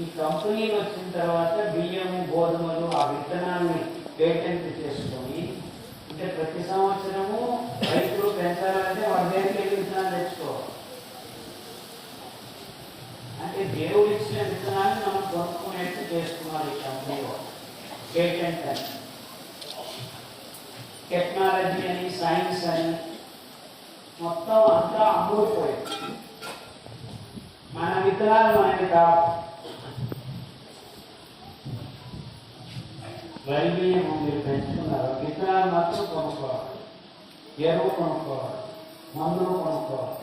ఈ కంపెనీ వచ్చిన తర్వాత బియ్యము గోధుమలు ఆ విత్తనాన్ని పేటెంట్ చేసుకొని అంటే ప్రతి సంవత్సరము రైతులు పెంచాలంటే వాళ్ళ దగ్గరికి వెళ్ళి విత్తనాలు తెచ్చుకోవాలి? అంటే దేవుడు ఇచ్చిన విత్తనాన్ని మనం కొనుక్కునేట్టు చేసుకున్నారు ఈ కంపెనీ పేటెంట్ అని. టెక్నాలజీ అని సైన్స్ అని మొత్తం అంతా అమ్ముడుపోయింది. మన విత్తనాలు మనకి కావు వరి మీరు పెంచుకున్నారు విత్తనాలు మాత్రం కొనుక్కోవాలి. ఎరువు కొనుక్కోవాలి. మందులు కొనుక్కోవాలి.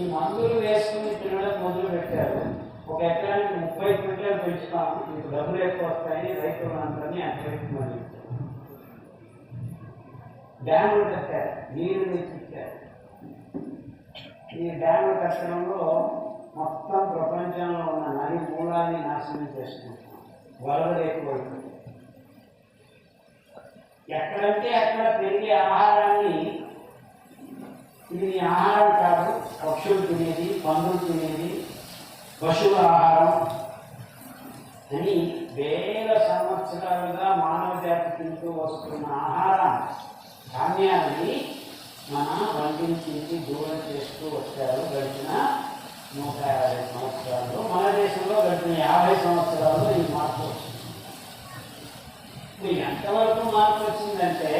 ఈ మందులు వేసుకుని తినడం మొదలు పెట్టారు. ఒక ఎకరానికి ముప్పై క్వింటాలు పెంచుతాము. మీకు డబ్బులు ఎక్కువ వస్తాయని రైతులందరినీ అక్కడ డ్యాములు కట్టారు. నీరు తెచ్చిచ్చారు. ఈ డ్యాములు కట్టడంలో మొత్తం ప్రపంచంలో ఉన్న నది మూలాన్ని నాశనం చేసుకుంటున్నాం వరదలు అవుతుంది ఎక్కడంటే అక్కడ పెరిగే ఆహారాన్ని ఇది నీ ఆహారం కాదు పక్షులు తినేది పందులు తినేది పశువుల ఆహారం అని వేల సంవత్సరాలుగా మానవ జాతి తింటూ వస్తున్న ఆహారం. ధాన్యాన్ని మన వంటించి దూరం చేస్తూ వచ్చారు. గడిచిన నూట యాభై సంవత్సరాలు మన దేశంలో గడిచిన యాభై సంవత్సరాల్లో ఈ మార్పు వచ్చింది. ఎంతవరకు మార్పు వచ్చిందంటే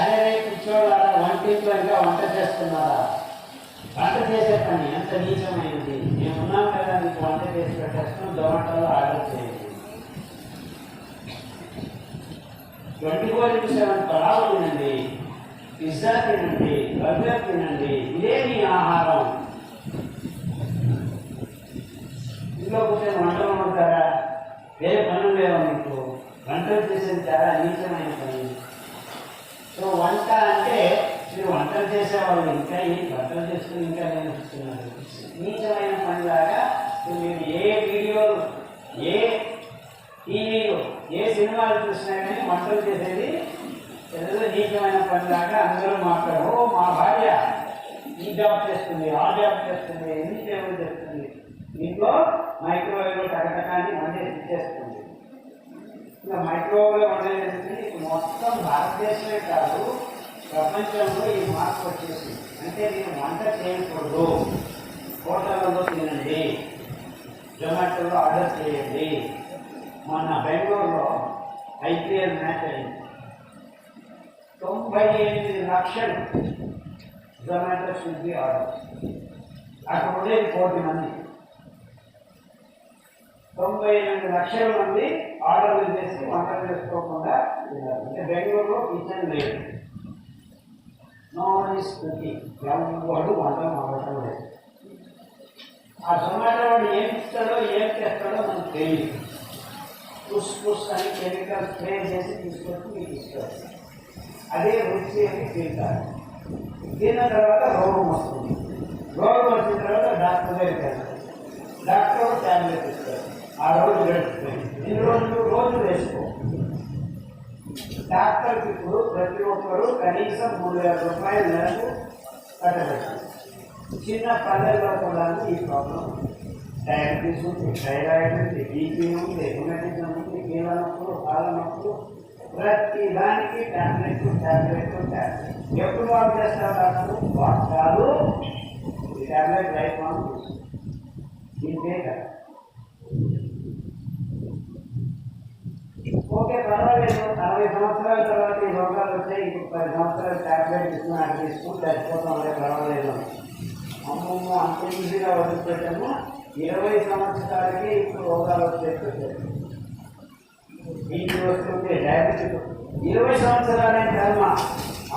అరే రేపు కూర్చోవాలా? వంటింట్లో ఇంకా వంట చేస్తున్నారా? వంట చేసే పని ఎంత నీచమైనది? మేము ఉన్నాం కదా నీకు వంట చేసి పెట్టేస్తాం జొమాటోలో ఆర్డర్ చేయండి. Twenty four into seven pulao తినండి పిజ్జా తినండి బర్గర్ తినండి ఇదే మీ ఆహారం. ఇంట్లో కూర్చొని వంటలు ఉంటారా వేరే పనులు వంటలు చేసేది చాలా నీచమైన పని. సో వంట అంటే మీరు వంటలు చేసేవాళ్ళు ఇంకా ఈ వంటలు చేసుకుని ఇంకా నేను ఇస్తున్నాను నీచమైన పనిలాగా లాగా మీరు ఏ వీడియోలు ఏ టీవీలో ఏ సినిమాలు చూసినా కానీ వంటలు చేసేది ఏదో నీచమైన పని లాగా అందరూ మాట్లాడు "ఓ, మా భార్య ఈ జాబ్ చేస్తుంది ఆ జాబ్ చేస్తుంది ఎన్ని సేవలు చేస్తుంది. ఇంట్లో మైక్రోవేవ్లో టకటకాన్ని మళ్ళీ చేస్తుంది. ఇలా మైక్రోవేవ్ వండేసి మొత్తం భారతదేశమే కాదు ప్రపంచంలో ఈ మార్పు వచ్చేసి అంటే నేను వంట చేయకూడదు. హోటళ్ళలో తినండి. జొమాటోలో ఆర్డర్ చేయండి. మొన్న బెంగళూరులో ఐపీఎల్ మ్యాచ్ అయింది. తొంభై ఎనిమిది లక్షలు జొమాటో స్విగ్గీ ఆర్డర్ అక్కడ ఉండేది కోటి మంది. తొంభై ఎనిమిది లక్షల మంది ఆర్డర్లు చేసి వంటలు చేసుకోకుండా అంటే బెంగళూరులో కిచెన్ లేదు. నో వన్ ఈస్ కుకింగ్ ఎవరు వంటలు మాట్లాడటం లేదు. ఆ జొమాటో వాడు ఏం ఇస్తాడో ఏం చేస్తాడో మనకు తెలియదు. పుష్ పుష్ అని కెమికల్ స్ప్రే చేసి తీసుకొచ్చి మీకు ఇస్తారు. అదే రుచి అని తింటారు. తిన్న తర్వాత రోగం వస్తుంది. రోగం వచ్చిన తర్వాత డాక్టర్ దగ్గరికి డాక్టర్ ట్యాబ్లెట్ ఇస్తారు. ఆ రోజు గడిచిపోయింది ఎన్ని రోజులు రోజు వేసుకో డాక్టర్కి ఇప్పుడు ప్రతి ఒక్కరు కనీసం మూడు వేల రూపాయల నెలకు కట్టబెట్టారు చిన్న పల్లెల్లో కూడా ఈ ప్రాబ్లం. డయాబెటీస్ ఉంది థైరాయిడ్ ఉంది బీపీ ఉంది రుమటిజం ఉంది కీళ్ళ నొప్పులు కాళ్ళ నొప్పులు ప్రతి దానికి టాబ్లెట్ టాబ్లెట్ ట్యాబ్లెట్ ఎప్పుడు వాడు చేస్తారు డాక్టర్? వాడు ఈ టాబ్లెట్ లైఫ్ లాంగ్ ఇంతే కదా. ఓకే పర్వాలేదు. అరవై సంవత్సరాల తర్వాత ఈ రోగాలు వచ్చాయి. ఇంకొక పది సంవత్సరాలు టాబ్లెట్ ఇస్తున్నా అది తీసుకుని చచ్చిపోతాం అదే పర్వాలేదు. అమ్మమ్మ అంత ఈజీగా వదిలిపెట్టాము. ఇరవై సంవత్సరాలకి ఇప్పుడు రోగాలు వచ్చేసి బీపీ వస్తుంటే డయాబెటిక్ ఇరవై సంవత్సరాలే కర్మ.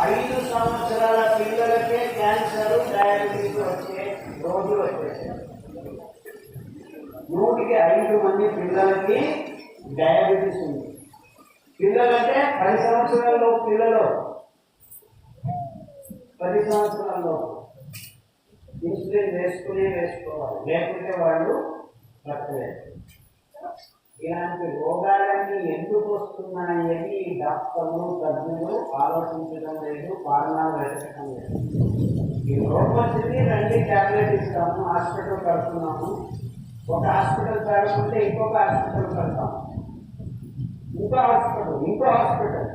ఐదు సంవత్సరాల పిల్లలకే క్యాన్సర్ డయాబెటిక్ వచ్చే రోజులు వచ్చేసాయి నూటికి ఐదు మంది పిల్లలకి డయాబెటీస్ ఉంది. పిల్లలంటే పది సంవత్సరాల్లో పిల్లలు. పది సంవత్సరాల్లో ఇన్సులిన్ వేసుకునే వేసుకోవాలి. లేకుంటే వాళ్ళు బ్రతకలేరు. ఇలాంటి రోగాలన్నీ ఎందుకు వస్తున్నాయని డాక్టర్లు తజ్ఞులు ఆలోచించడం లేదు కారణాలు వెతకడం లేదు. ఈ రోగం వచ్చింది రండి ట్యాబ్లెట్ ఇస్తాము హాస్పిటల్ కడుతున్నాము. ఒక హాస్పిటల్ చదువుకుంటే ఇంకొక హాస్పిటల్ కడతాము. ఇంకో హాస్పిటల్ ఇంకో హాస్పిటల్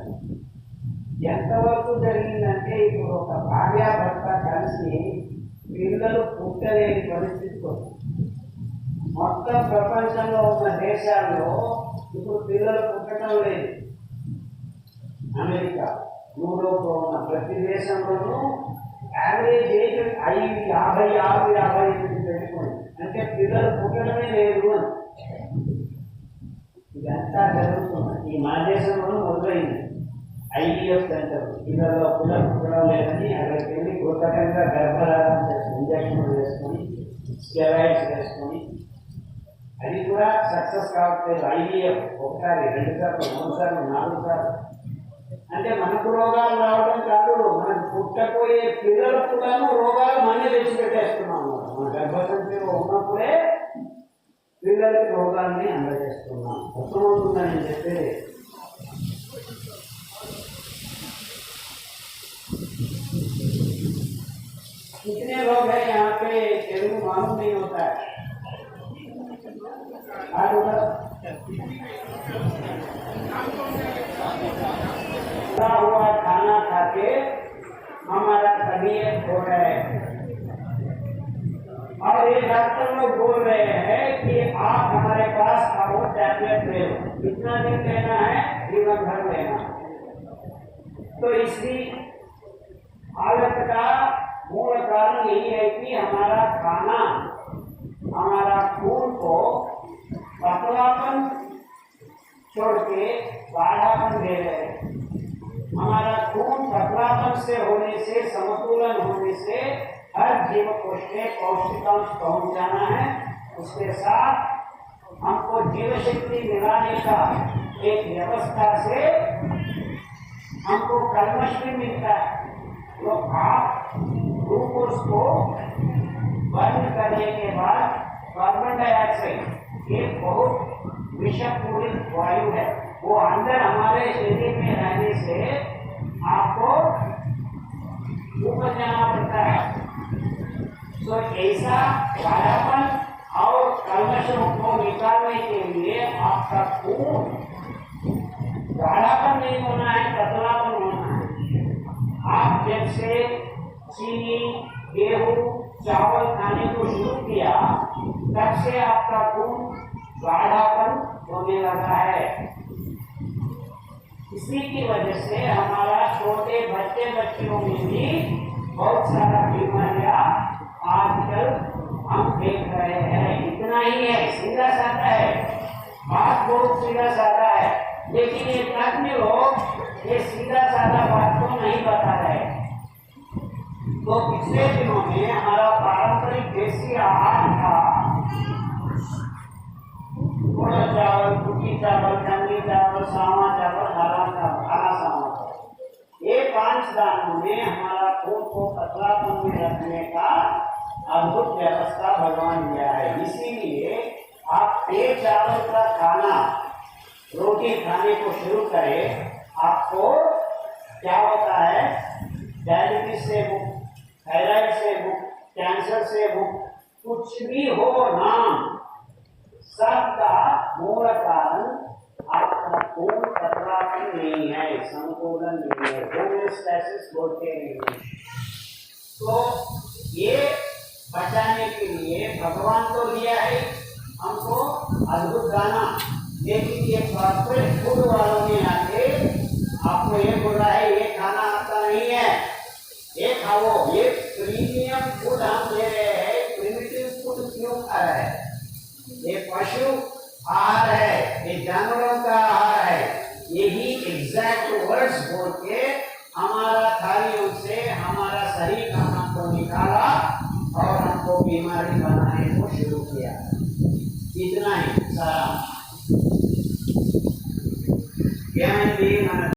ఎంతవరకు జరిగిందంటే ఇప్పుడు ఒక భార్య భర్త కలిసి పిల్లలు పుట్టలేని పరిస్థితికి వస్తుంది. మొత్తం ప్రపంచంలో ఉన్న దేశాల్లో ఇప్పుడు పిల్లలు పుట్టడం లేదు. అమెరికా యూరోప్లో ఉన్న ప్రతి దేశంలోనూ యావరేజ్ ఏజ్ ఐదు యాభై ఆరు యాభై ఎనిమిది పెట్టుకోండి. అంటే పిల్లలు పుట్టడమే లేదు అని. ఇదంతా జరుగుతుంది ఈ మన దేశంలో మొదలైంది. IVF centre. పిల్లల్లో పిల్లలు పుట్టడం లేదని అక్కడికి వెళ్ళి కృతకంగా గర్భధారణ చేసుకుని ఇంజక్షన్లు వేసుకొని స్టెరాయిడ్స్ వేసుకొని అది కూడా సక్సెస్ కావట్లేదు ఐడిఎఫ్ ఒకసారి రెండు సార్లు మూడు సార్లు నాలుగు సార్లు. అంటే మనకు రోగాలు రావడం కాదు మనకు పుట్టపోయే పిల్లలు కూడాను రోగాలు మనే తెచ్చి పెట్టేస్తున్నాము మన గర్భసంచిలో ఉన్నప్పుడే పిల్లలకి రోగాల్ని कितने लोग हैं यहाँ पे तेलुगु मालूम नहीं होता है आज हुआ खाना खा के हमारा तबीयत हो रहा है और ये डॉक्टर लोग बोल रहे हैं टैबलेट ले लो कितना दिन लेना है जीवन भर लेना तो इसी हालत का मूल कारण यही है कि हमारा खाना हमारा खून को पतलापन छोड़ के गाढ़ापन दे रहे हैं। हमारा खून पतलापन से होने से समतुलन होने से हर जीव कोश में पौष्टिकांश पहुंचाना है। उसके साथ हमको जीव शक्ति मिलाने का एक व्यवस्था से हमको कलमश भी मिलता है। तो आप ग्लूकोज को बंद करने के बाद कार्बन डाइऑक्साइड ये बहुत विषपूरित वायु है। वो अंदर हमारे शरीर में रहने से आपको ऊपर जाना पड़ता है। तो ऐसा गाढ़ापन और कलमशों को निकालने के आपका खून गाढ़ापन नहीं होना है पतलापन होना है आप जब से चीनी गेहूँ चावल खाने को शुरू किया, तब से आपका खून गाढ़ापन होने लगा है इसी की वजह से हमारा छोटे बच्चे बच्चों में भी बहुत सारा बीमारियाँ आजकल हम देख रहे हैं। इतना ही है सीधा साधा है। बात बहुत सीधा साधा है। लेकिन ये तज्ञ लोग ये सीधा साधा बात को नहीं बता रहे तो पिछले दिनों में हमारा पारंपरिक देसी आहार था। थोड़ा चावल कुटी चावल चंगी चावल, सावा चावल, हरा चावल, हरा सावा ये पाँच दानों में हमारा खून को पतलापन में रखने का अद्भुत व्यवस्था भगवान दिया है। इसीलिए आप तेज चावल का खाना रोटी खाने को शुरू करें, आपको क्या होता है? डायबिटीज़ से मुक्त थायराइड से मुक्त कैंसर से मुक्त, कुछ भी हो नाम सबका मूल कारण आपका खून पतलापन नहीं है, संतुलन नहीं है होम्योस्टैसिस बोलते हैं तो ये बचाने के लिए भगवान तो लिया है हमको अद्भुत गाना लेकिन ये कॉर्पोरेट फ़ूड वालों ने आके आपको ये बोला है, ये खाना आपका नहीं है। ये खाओ, ये प्रीमियम फ़ूड हम ले रहे हैं प्रिमिटिव फ़ूड क्यों खा रहे हैं? ये पशु आहार है, ये जानवरों uh,